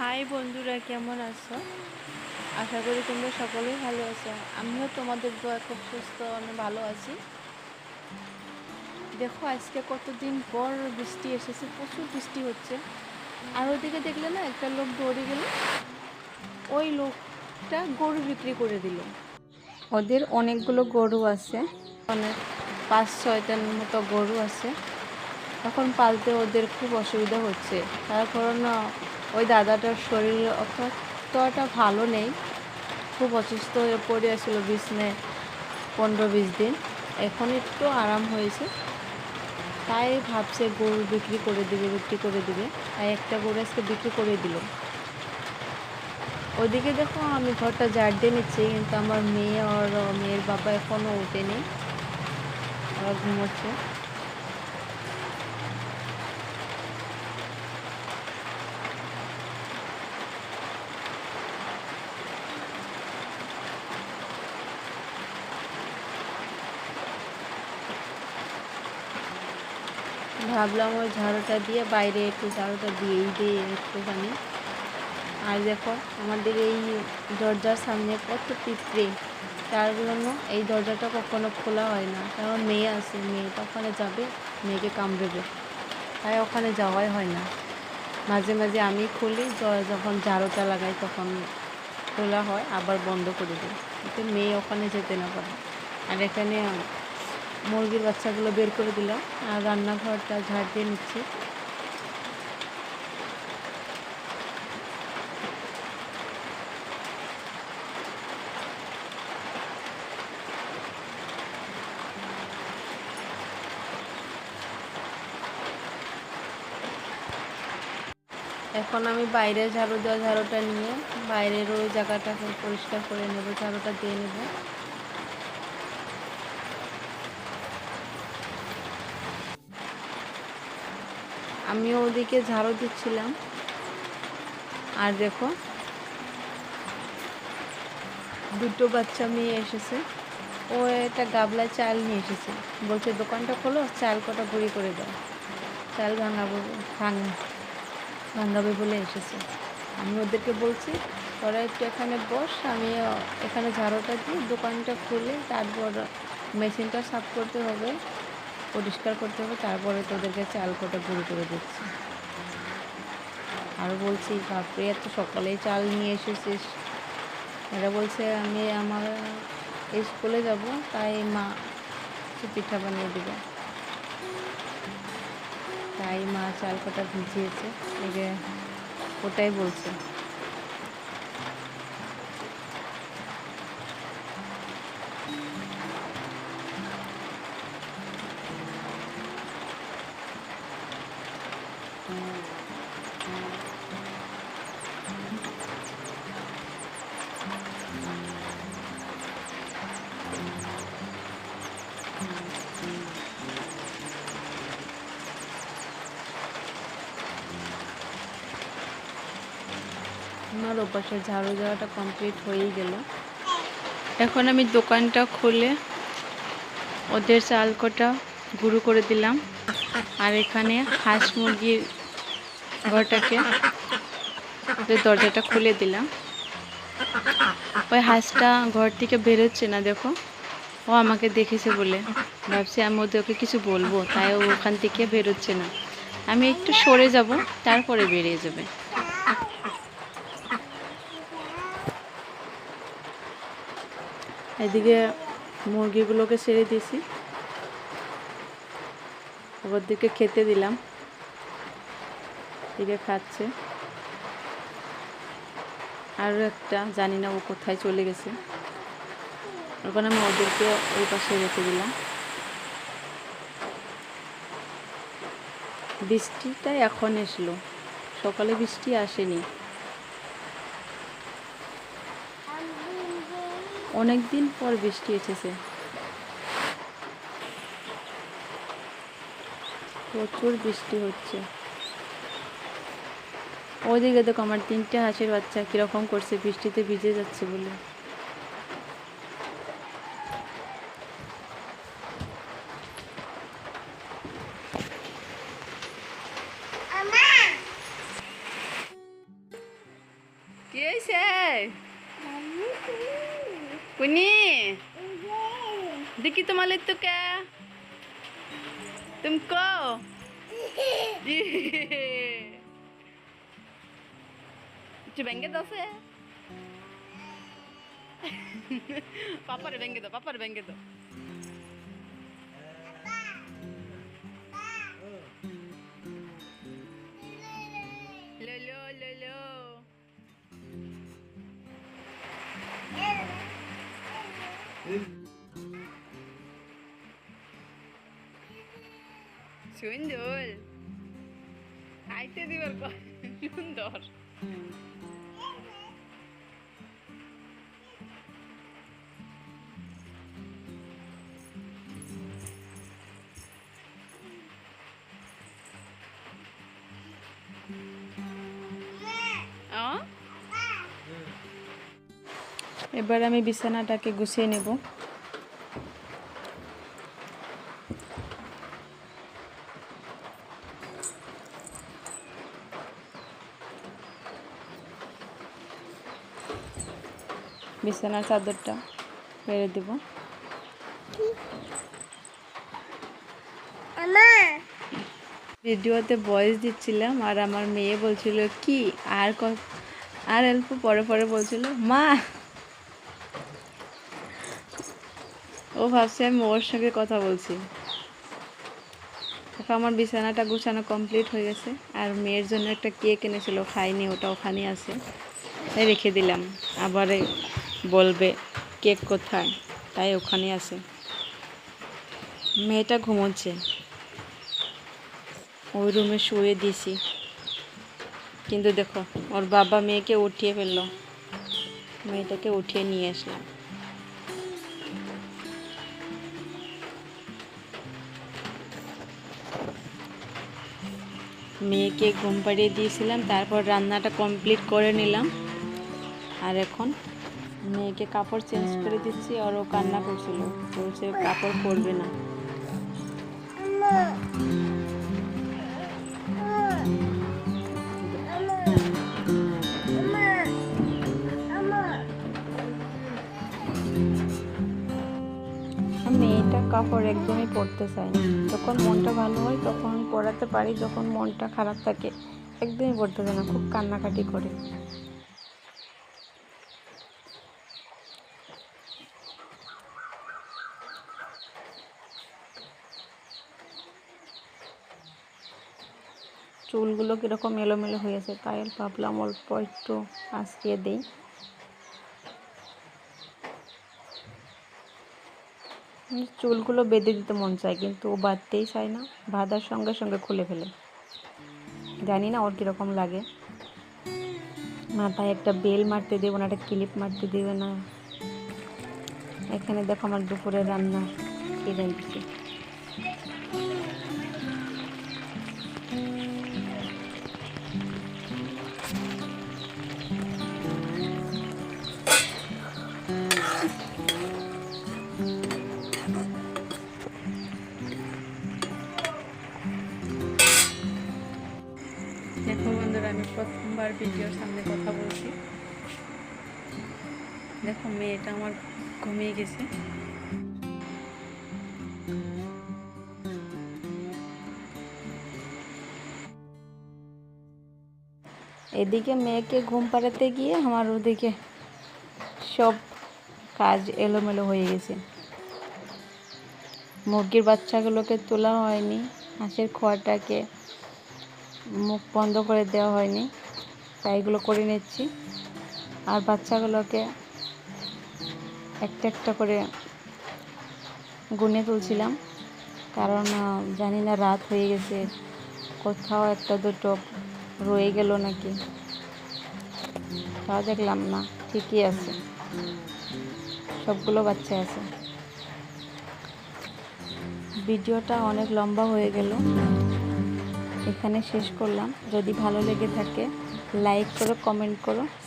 High বন্ধুরা, কেমন আছো? আশা করি তোমরা সকলেই ভালো আছো। আমিও তোমাদের দোয়া খুব সুস্থ, আমি ভালো আছি। দেখো, আজকে কতদিন পর বৃষ্টি এসেছে, প্রচুর বৃষ্টি হচ্ছে। আর ওদিকে দেখলে না, একটা লোক দৌড়ে গেল। ওই লোকটা গরু বিক্রি করে দিল। ওদের অনেকগুলো গরু আছে। অনেক পাঁচ, ছয়টার মতো গরু আছে। এখন পালতে ওদের খুব অসুবিধা হচ্ছে। তার কারণ ওই দাদাটার শরীর অতটা ভালো নেই। খুব অসুস্থ হয়ে পড়ে আসছিল বিছনে পনেরো বিশ দিন। এখন একটু আরাম হয়েছে। তাই ভাবছে গরু বিক্রি করে দিবে, বিক্রি করে দিবে। তাই একটা গরু আজকে বিক্রি করে দিল। ওদিকে দেখো আমি ঘরটা ঝাড় দিয়ে নিচ্ছি, কিন্তু আমার মেয়ে আর মেয়ের বাবা এখনও ওঠেনি ওরা ঘুমোচ্ছে। ভাবলাম ওই ঝাড়ুটা দিয়ে বাইরে একটু ঝাড়ুটা দিয়েই দিই একটুখানি। আর দেখো, আমাদের এই দরজার সামনে কত পিঁপড়ে। তার জন্য এই দরজাটা কখনো খোলা হয় না। কারণ মেয়ে আছে মেয়েটা ওখানে যাবে, মেয়েকে কামড়েবে। তাই ওখানে যাওয়াই হয় না। মাঝে মাঝে আমি খুলি যখন ঝাড়ুটা লাগাই তখন খোলা হয়, আবার বন্ধ করে দিই। যাতে মেয়ে ওখানে যেতে না পারে। আর এখানে মুরগির বাচ্চাগুলো বের করে দিলাম আর রান্নাঘরটা ঝাড় দিয়ে নিচ্ছি। এখন আমি বাইরে ঝাড়ু দেওয়া ঝাড়ুটা নিয়ে বাইরের ওই জায়গাটাকে পরিষ্কার করে নেব, ঝাড়ুটা দিয়ে নেব। আমিও ওদিকে ঝাড়ু দিচ্ছিলাম। আর দেখো, দুটো বাচ্চা মেয়ে এসেছে। ও একটা গাবলায় চাল নিয়ে এসেছে। বলছে, দোকানটা খোলো, চাল কটা গুঁড়ি করে দাও। চাল ভাঙাবো, ভাঙ, ভাঙাবে বলে এসেছে। আমি ওদেরকে বলছি, তোরা একটু এখানে বস, আমি এখানে ঝাড়ুটা দিই, দোকানটা খুলে তারপর মেশিনটা সাফ করতে হবে। পরিষ্কার করতে হবে, তারপরে তোদেরকে চাল কোটা গুঁড়ো করে দিচ্ছি। আর বলছি, বাপরে, এত সকালেই চাল নিয়ে এসেছিস। এরা বলছে, আমি আমার স্কুলে যাব, তাই মা পিঠা বানিয়ে দেবে। তাই মা চাল কটা ভিজিয়েছে ওটাই বলছে। আমার ওপাশে ঝাড়ু দেওয়াটা কমপ্লিট হয়েই গেল। এখন আমি দোকানটা খুলে ওদের চাল কটা গুঁড়ো করে দিলাম। আর এখানে হাঁস মুরগির ঘরটাকে দরজাটা খুলে দিলাম। ওই হাঁসটা ঘর থেকে বেরোচ্ছে না, দেখো। ও আমাকে দেখেছে বলে। ভাবছি আমি ওদেরকে কিছু বলব, তাই ও ওখান থেকে বেরোচ্ছে না। আমি একটু সরে যাব, তারপরে বেরিয়ে যাবে। এদিকে মুরগিগুলোকে ছেড়ে দিয়েছি। ওর দিকে খেতে দিলাম। দিকে খাচ্ছে। আরও একটা, জানি না ও কোথায় চলে গেছে। ওখানে আমি ওদেরকে ওই পাশে রেখে দিলাম। বৃষ্টিটা এখন এসলো। সকালে বৃষ্টি আসেনি। অনেক দিন পর বৃষ্টি এসেছে। প্রচুর বৃষ্টি হচ্ছে। ওদিকে দেখো আমার তিনটে হাঁসের বাচ্চা কীরকম করছে, বৃষ্টিতে ভিজে যাচ্ছে বলে। দেখি তোমার তো কে তুমি কো ব্যাঙ্গে দশে পাপারে ব্যাঙ্গে দাও পাপারে ব্যাঙ্গে দাও Hello. সুন্দর আইতে দিবার সুন্দর। এবার আমি বিছানাটাকে গুছিয়ে নেব। বিছানার চাদরটা ফেলে দেব। ভিডিওতে ভয়েস দিচ্ছিলাম আর আমার মেয়ে বলছিল কি? আর আর অল্প পরে পরে বলছিল মা। ও ভাবছে আমি ওর সঙ্গে কথা বলছি। দেখো আমার বিছানাটা গুছানো কমপ্লিট হয়ে গেছে আর মেয়ের জন্য একটা কেক এনেছিল খাইনি ওটা ওখানে আছে। রেখে দিলাম। আবার বলবে, কেক কোথায়? তাই ওখানে আছে। মেয়েটা ঘুমোচ্ছে। ওই রুমে শুয়ে দিয়েছি কিন্তু দেখো, ওর বাবা মেয়েকে উঠিয়ে ফেলল। মেয়েটাকে উঠিয়ে নিয়ে আসলাম। মেয়েকে ঘুম পাড়িয়ে দিয়েছিলাম, তারপর রান্নাটা কমপ্লিট করে নিলাম। আর এখন মেয়েকে কাপড় চেঞ্জ করে দিচ্ছি আর ও কান্না করছিল। বলছে, কাপড় পরবে না। মেয়েটা কাপড় একদমই পরতে চায় না। যখন মনটা ভালো হয়, তখন পরাতে পারি, যখন মনটা খারাপ থাকে, একদমই পড়তে চায় না, খুব কান্নাকাটি করে। চুলগুলো কীরকম এলোমেলো হয়েছে তাই ভাবলাম অল্প একটু আঁচড়িয়ে দিই। চুলগুলো বেঁধে দিতে মন চায়, কিন্তু ও বাঁধতেই চায় না, বাঁধার সঙ্গে সঙ্গে খুলে ফেলে। জানি না ওর কীরকম লাগে। মাথায় একটা বেল মারতে দেবো না, একটা ক্লিপ মারতে দেবে না। এখানে দেখো আমার দুপুরে রান্না, কি রাঁধছি দেখো বন্ধুরা, আমি প্রথমবার ভিডিওর সামনে কথা বলছি। দেখো, মেয়েটা আমার ঘুমিয়ে গেছে। এদিকে মেয়েকে ঘুম পাড়াতে গিয়ে আমার ওদিকে সব কাজ এলোমেলো হয়ে গেছে। মুরগির বাচ্চাগুলোকে তোলা হয়নি, হাঁসের খোয়াটাকে মুখ বন্ধ করে দেওয়া হয়নি, তাই এগুলো করে নিচ্ছি। আর বাচ্চাগুলোকে একটা একটা করে গুনে তুলছিলাম, কারণ জানি না, রাত হয়ে গেছে, কোথাও একটা দুটো রয়ে গেল নাকি? তাও দেখলাম না, ঠিকই আছে। সবগুলো বাচ্চা আছে। ভিডিওটা অনেক লম্বা হয়ে গেল। এখানে শেষ করলাম। যদি ভালো লেগে থাকে লাইক করো কমেন্ট করো।